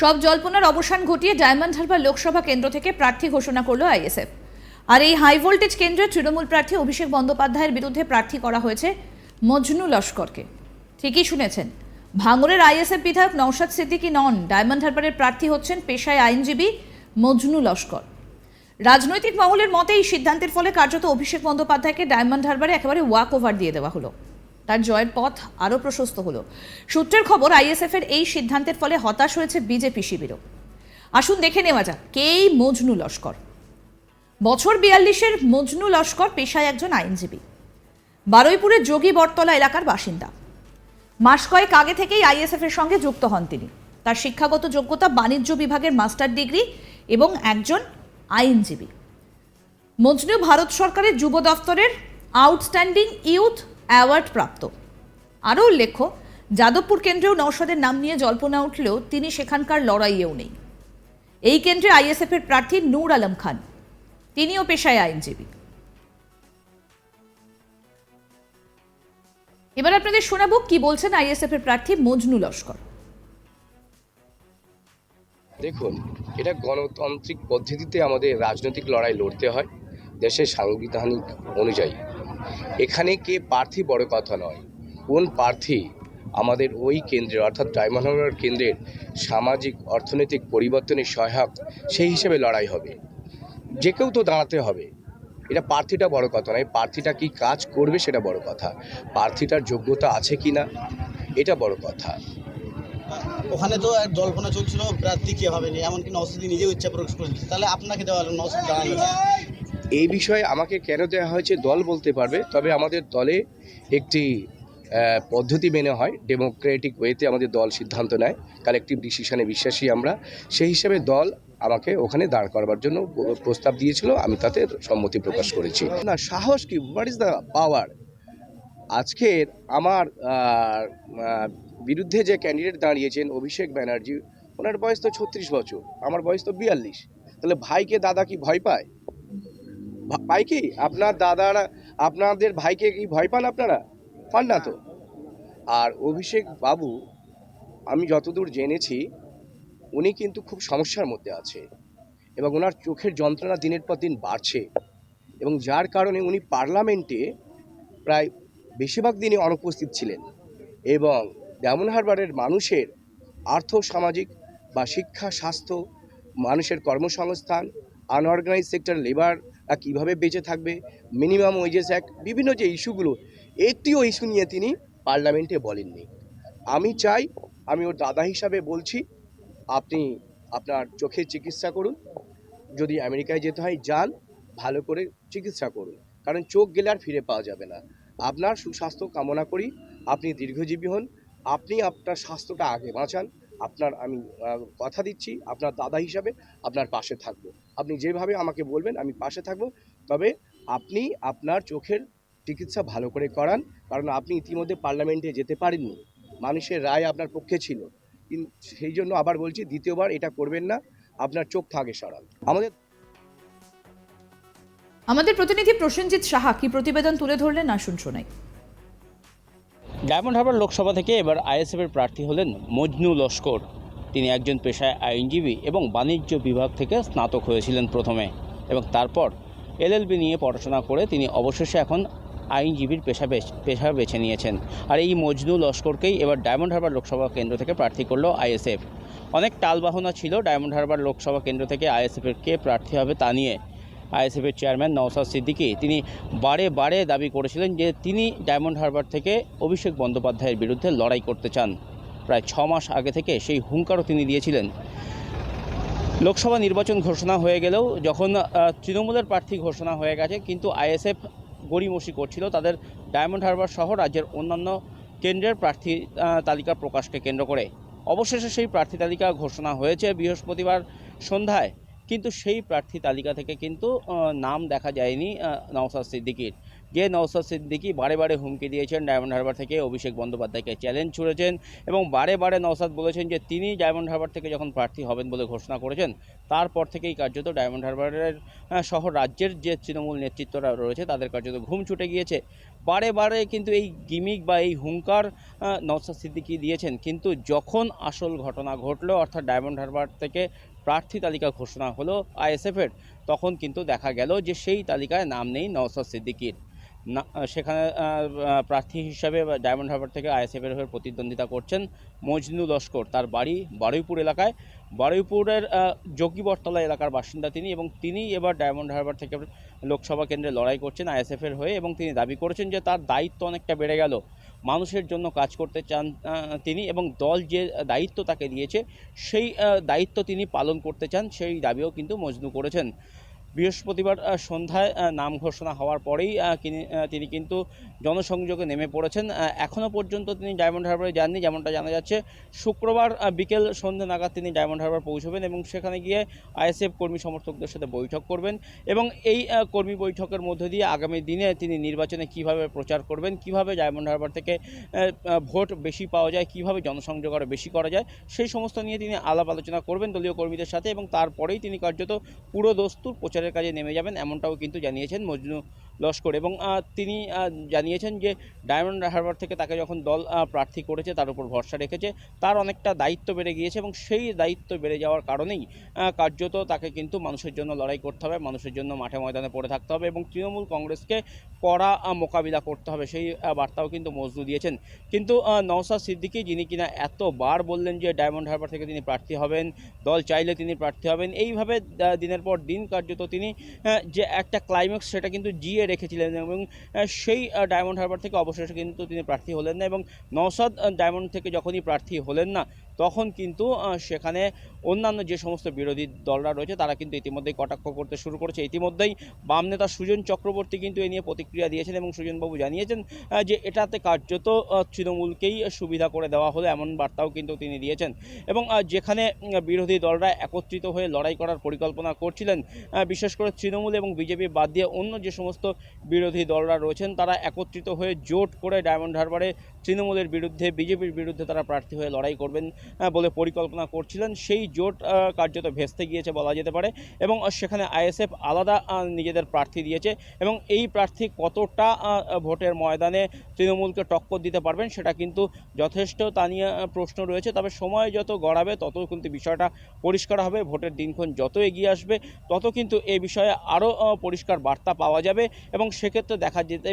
সব জল্পনার অবসান ঘটিয়ে ডায়মন্ড হারবার লোকসভা কেন্দ্র থেকে প্রার্থী ঘোষণা করল আইএসএফ। আর এই হাই ভোল্টেজ কেন্দ্রে তৃণমূল প্রার্থী অভিষেক বন্দ্যোপাধ্যায়ের বিরুদ্ধে প্রার্থী করা হয়েছে মজনু লস্করকে। ঠিকই শুনেছেন ভাঙড়ের আইএসএফ বিধায়ক নওশাদ সিদ্দিকী নন, ডায়মন্ড হারবারের প্রার্থী হচ্ছেন পেশায় আইনজীবী মজনু লস্কর। রাজনৈতিক মহলের মতে এই সিদ্ধান্তের ফলে কার্যত অভিষেক বন্দ্যোপাধ্যায়কে ডায়মন্ড হারবারে একেবারে ওয়াক ওভার দিয়ে দেওয়া হলো। তার জয়ের পথ আরও প্রশস্ত হলো। সূত্রের খবর, আইএসএফের এই সিদ্ধান্তের ফলে হতাশ হয়েছে বিজেপি শিবিরও। আসুন দেখে নেওয়া যাক কেই মজনু লস্কর? বছর বিয়াল্লিশের মজনু লস্কর পেশায় একজন আইনজীবী। বারুইপুরের যোগী বটতলা এলাকার বাসিন্দা। মাস কয়েক আগে থেকেই আইএসএফের সঙ্গে যুক্ত হন তিনি। তার শিক্ষাগত যোগ্যতা বাণিজ্য বিভাগের মাস্টার ডিগ্রি এবং একজন আইনজীবী। মজনু ভারত সরকারের যুব দফতরের আউটস্ট্যান্ডিং ইউথ অ্যাওয়ার্ড প্রাপ্ত। আরও উল্লেখ্য, যাদবপুর কেন্দ্রেও নওশাদের নাম নিয়ে জল্পনা উঠলেও তিনি সেখানকার লড়াইয়েও নেই। এই কেন্দ্রে আইএসএফ এর প্রার্থী নূর আলম খান। তিনিও পেশায় আইনজীবী। এবার আপনাদের শোনাবো কি বলছেন আইএসএফ এর প্রার্থী মজনু লস্কর। দেখুন, এটা গণতান্ত্রিক পদ্ধতিতে আমাদের রাজনৈতিক লড়াই লড়তে হয়, দেশের সাংবিধানিক অনুযায়ী। এখানে কে প্রার্থী বড় কথা নয়। কোন প্রার্থী আমাদের ওই কেন্দ্রের, অর্থাৎ ডায়মন্ড কেন্দ্রের সামাজিক, অর্থনৈতিক পরিবর্তনের সহায়ক, সেই হিসেবে লড়াই হবে। যে কেউ তো দাঁড়াতে হবে। এটা প্রার্থীটা বড় কথা নয়। প্রার্থীটা কি কাজ করবে সেটা বড় কথা। প্রার্থীটার যোগ্যতা আছে কি না, এটা বড় কথা। ওখানে তো এক জল্পনা চলছিল, প্রার্থী কে হবে এমনকি নওসিদি নিজেও ইচ্ছা প্রকাশ করেছে। তাহলে আপনাকে দেওয়া হলো নওসিদ দাঁড়াল না। এই বিষয়ে আমাকে কেন দেওয়া হয়েছে, দল বলতে পারবে, তবে আমাদের দলে একটি পদ্ধতি মেনে হয় ডেমোক্রেটিক ওয়েতে আমাদের দল সিদ্ধান্ত নেয় কালেকটিভ ডিসিশনে বিশ্বাসী আমরা, সেই হিসেবে দল আমাকে ওখানে দাঁড় করবার জন্য প্রস্তাব দিয়েছিল, আমি তাতে সম্মতি প্রকাশ করেছি। না, সাহস কি? হোয়াট ইজ দ্য পাওয়ার আজকের আমার বিরুদ্ধে যে ক্যান্ডিডেট দাঁড়িয়েছেন, অভিষেক ব্যানার্জি, ওনার বয়স তো ছত্রিশ বছর, আমার বয়স তো বিয়াল্লিশ, তাহলে ভাইকে দাদা কি ভয় পায়? ভা- পায় কি, আপনার দাদারা, আপনাদের ভাইকে কি ভয় পান আপনারা? পান না তো? আর অভিষেক বাবু, আমি যতদূর জেনেছি, উনি কিন্তু খুব সমস্যার মধ্যে আছে এবং ওনার চোখের যন্ত্রণা দিনের পর দিন বাড়ছে এবং যার কারণে উনি পার্লামেন্টে প্রায় বেশিরভাগ দিনই অনুপস্থিত ছিলেন এবং ডায়মন্ড হারবারের মানুষের আর্থ, সামাজিক বা শিক্ষা, স্বাস্থ্য, মানুষের কর্মসংস্থান আনঅর্গানাইজ সেক্টর লেবাররা কীভাবে বেঁচে থাকবে মিনিমাম ওয়েজেস অ্যাক্ট বিভিন্ন যে ইস্যুগুলো একটিও ইস্যু নিয়ে তিনি পার্লামেন্টে বলেননি। আমি চাই, আমি ওর দাদা হিসাবে বলছি, আপনি আপনার চোখের চিকিৎসা করুন, যদি আমেরিকায় যেতে হয়, যান, ভালো করে চিকিৎসা করুন। কারণ চোখ গেলে আর ফিরে পাওয়া যাবে না। আপনার সুস্বাস্থ্য কামনা করি, আপনি দীর্ঘজীবী হন, আপনি আপনার স্বাস্থ্যটা আগে বাঁচান আপনার আমি কথা দিচ্ছি, আপনার দাদা হিসাবে আপনার পাশে থাকব। আপনি যেভাবে আমাকে বলবেন, আমি পাশে থাকব। তবে আপনি আপনার চোখের চিকিৎসা ভালো করে করান, কারণ আপনি ইতিমধ্যে পার্লামেন্টে যেতে পারেননি। মানুষের রায় আপনার পক্ষে ছিল। সেই জন্য আবার বলছি, দ্বিতীয়বার এটা করবেন না, আপনার চোখ থাকে সরান। আমাদের আমাদের প্রতিনিধি প্রসেনজিৎ সাহা, কি প্রতিবেদন তুলে ধরলেন? আসুন শোনাই। ডায়মন্ড হারবার লোকসভা থেকে এবার আইএসএফের প্রার্থী হলেন মজনু লস্কর। তিনি একজন পেশায় আইনজীবী এবং বাণিজ্য বিভাগ থেকে স্নাতক হয়েছিলেন প্রথমে এবং তারপর এলএলবি নিয়ে পড়াশোনা করে তিনি অবশেষে এখন আইনজীবীর পেশা পেশা বেছে নিয়েছেন। আর এই মজনু লস্করকেই এবার ডায়মন্ড হারবার লোকসভা কেন্দ্র থেকে প্রার্থী করল আইএসএফ। অনেক টালবাহনা ছিল ডায়মন্ড হারবার লোকসভা কেন্দ্র থেকে আইএসএফের কে প্রার্থী হবে তা নিয়ে। আইএসএফের চেয়ারম্যান নওসাদ সিদ্দিকী। তিনি বারে বারে দাবি করেছিলেন যে তিনি ডায়মন্ড হারবার থেকে অভিষেক বন্দ্যোপাধ্যায়ের বিরুদ্ধে লড়াই করতে চান। প্রায় ছ মাস আগে থেকে সেই হুঙ্কারও তিনি দিয়েছিলেন। লোকসভা নির্বাচন ঘোষণা হয়ে গেলেও যখন তৃণমূলের প্রার্থী ঘোষণা হয়ে গেছে, কিন্তু আইএসএফ গড়িমসি করছিল, তাদের ডায়মন্ড হারবার সহ রাজ্যের অন্যান্য কেন্দ্রের প্রার্থী তালিকা প্রকাশকে কেন্দ্র করে। অবশেষে সেই প্রার্থী তালিকা ঘোষণা হয়েছে বৃহস্পতিবার সন্ধ্যায়। কিন্তু সেই প্রার্থী তালিকা থেকে কিন্তু নাম দেখা যায়নি নওসাদ সিদ্দিকির। যে নওসাদ সিদ্দিকি বারে বারে হুমকি দিয়েছেন ডায়মন্ড হারবার থেকে, অভিষেক বন্দ্যোপাধ্যায়কে চ্যালেঞ্জ ছুড়েছেন এবং বারে বারে নওসাদ বলেছেন যে তিনি ডায়মন্ড হারবার থেকে যখন প্রার্থী হবেন বলে ঘোষণা করেছেন, তারপর থেকেই কার্যত ডায়মন্ড হারবারের সহ রাজ্যের যে তৃণমূল নেতৃত্বরা রয়েছে তাদের কার্যত ঘুম ছুটে গিয়েছে। বারে বারে কিন্তু এই গিমিক বা এই হুঙ্কার আহ, নওশাদ সিদ্দিকি দিয়েছেন। কিন্তু যখন আসল ঘটনা ঘটলো অর্থাৎ ডায়মন্ড হারবার থেকে প্রার্থী তালিকা ঘোষণা হলো আইএসএফের তখন কিন্তু দেখা গেল যে সেই তালিকায় নাম নেই নওশাদ সিদ্দিকির। না সেখানে প্রার্থী হিসাবে ডায়মন্ড হারবার থেকে আইএসএফের হয়ে প্রতিদ্বন্দ্বিতা করছেন মজনু লস্কর। তার বাড়ি বারুইপুর এলাকায়। বারুইপুরের যোগীবরতলা এলাকার বাসিন্দা তিনি এবং তিনি এবার ডায়মন্ড হারবার থেকে লোকসভা কেন্দ্রে লড়াই করছেন আইএসএফের হয়ে এবং তিনি দাবি করেছেন যে তার দায়িত্ব অনেকটা বেড়ে গেল। মানুষের জন্য কাজ করতে চান তিনি এবং দল যে দায়িত্ব তাকে দিয়েছে, সেই দায়িত্ব তিনি পালন করতে চান, সেই দাবিও কিন্তু মজনু করেছেন। বৃহস্পতিবার সন্ধ্যায় নাম ঘোষণা হওয়ার পরেই তিনি কিন্তু জনসংযোগে নেমে পড়েছেন। এখনও পর্যন্ত তিনি ডায়মন্ড হারবারে যাননি, যেমনটা জানা যাচ্ছে। শুক্রবার বিকেল সন্ধ্যে নাগাদ তিনি ডায়মন্ড হারবার পৌঁছবেন এবং সেখানে গিয়ে আইএসএফ কর্মী সমর্থকদের সাথে বৈঠক করবেন এবং এই কর্মী বৈঠকের মধ্য দিয়ে আগামী দিনে তিনি নির্বাচনে কীভাবে প্রচার করবেন, কীভাবে ডায়মন্ড হারবার থেকে ভোট বেশি পাওয়া যায়, কীভাবে জনসংযোগ আরও বেশি করা যায়, সেই সমস্ত নিয়ে তিনি আলাপ আলোচনা করবেন দলীয় কর্মীদের সাথে এবং তারপরেই তিনি কার্যত পুরো দস্তুর প্রচারের কাজে নেমে যাবেন এমনটাও কিন্তু জানিয়েছেন মজনু লস্কর এবং তিনি জানিয়েছেন যে ডায়মন্ড হারবার থেকে তাকে যখন দল প্রার্থী করেছে তার উপর ভরসা রেখেছে। তার অনেকটা দায়িত্ব বেড়ে গিয়েছে এবং সেই দায়িত্ব বেড়ে যাওয়ার কারণেই কার্যত তাকে কিন্তু মানুষের জন্য লড়াই করতে হবে মানুষের জন্য মাঠে ময়দানে পড়ে থাকতে হবে এবং তৃণমূল কংগ্রেসকে কড়া মোকাবিলা করতে হবে সেই বার্তাও কিন্তু মজনু দিয়েছেন। কিন্তু আহ, নওশাদ সিদ্দিকী যিনি কিনা এতবার বললেন যে ডায়মন্ড হারবার থেকে তিনি প্রার্থী হবেন দল চাইলে তিনি প্রার্থী হবেন এইভাবে দিনের পর দিন কার্যত তিনি যে একটা ক্লাইম্যাক্স সেটা কিন্তু জিয়ে রেখেছিলেন এবং সেই ডায়মন্ড হারবার থেকে অবশেষে কিন্তু তিনি প্রার্থী হলেন না এবং নওসাদ ডায়মন্ড থেকে যখনই প্রার্থী হলেন না, তখন কিন্তু সেখানে অন্যান্য যে সমস্ত বিরোধী দলরা রয়েছে, তারা কিন্তু ইতিমধ্যেই কটাক্ষ করতে শুরু করেছে। ইতিমধ্যেই বাম নেতা সুজন চক্রবর্তী কিন্তু এ নিয়ে প্রতিক্রিয়া দিয়েছেন এবং সুজনবাবু জানিয়েছেন যে এটাতে কার্যত তৃণমূলকেই সুবিধা করে দেওয়া হলো এমন বার্তাও কিন্তু তিনি দিয়েছেন। এবং যেখানে বিরোধী দলরা একত্রিত হয়ে লড়াই করার পরিকল্পনা করছিলেন বিশেষ করে তৃণমূল এবং বিজেপি বাদ দিয়ে অন্য যে সমস্ত বিরোধী দলরা রয়েছেন, তারা একত্রিত হয়ে জোট করে ডায়মন্ড হারবারে তৃণমূলের বিরুদ্ধে, বিজেপির বিরুদ্ধে তারা প্রার্থী হয়ে লড়াই করবেন বলে পরিকল্পনা করছিলেন। সেই জোট কার্যত ভেস্তে গিয়েছে বলা যেতে পারে এবং সেখানে আইএসএফ আলাদা নিজেদের প্রার্থী দিয়েছে এবং এই প্রার্থী কতটা ভোটের ময়দানে তৃণমূলকে টক্কর দিতে পারবেন সেটা কিন্তু যথেষ্ট তা নিয়ে প্রশ্ন রয়েছে। তবে সময় যত গড়াবে, তত কিন্তু বিষয়টা পরিষ্কার হবে। ভোটের দিনক্ষণ যত এগিয়ে আসবে, তত কিন্তু এ বিষয়ে আরও পরিষ্কার বার্তা পাওয়া যাবে এবং সেক্ষেত্রে দেখা যেতে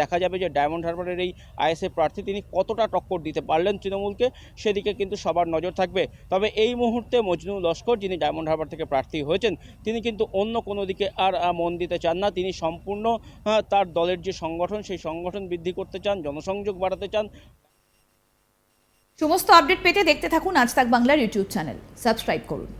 দেখা যাবে যে ডায়মন্ড হারবারের এই আইএসএফ প্রার্থী তিনি কতটা টক্কর দিতে পারলেন তৃণমূলকে, সেদিকে কিন্তু সবার নজর থাকবে। তবে এই মুহূর্তে মজনু লস্কর, যিনি ডায়মন্ড হারবার থেকে প্রার্থী হয়েছেন, তিনি কিন্তু অন্য কোনো দিকে আর মন দিতে চান না। তিনি সম্পূর্ণ তার দলের যে সংগঠন, সেই সংগঠন বৃদ্ধি করতে চান, জনসংযোগ বাড়াতে চান। সমস্ত আপডেট পেতে দেখতে থাকুন আজ তাক বাংলার ইউটিউব চ্যানেল। সাবস্ক্রাইব করুন।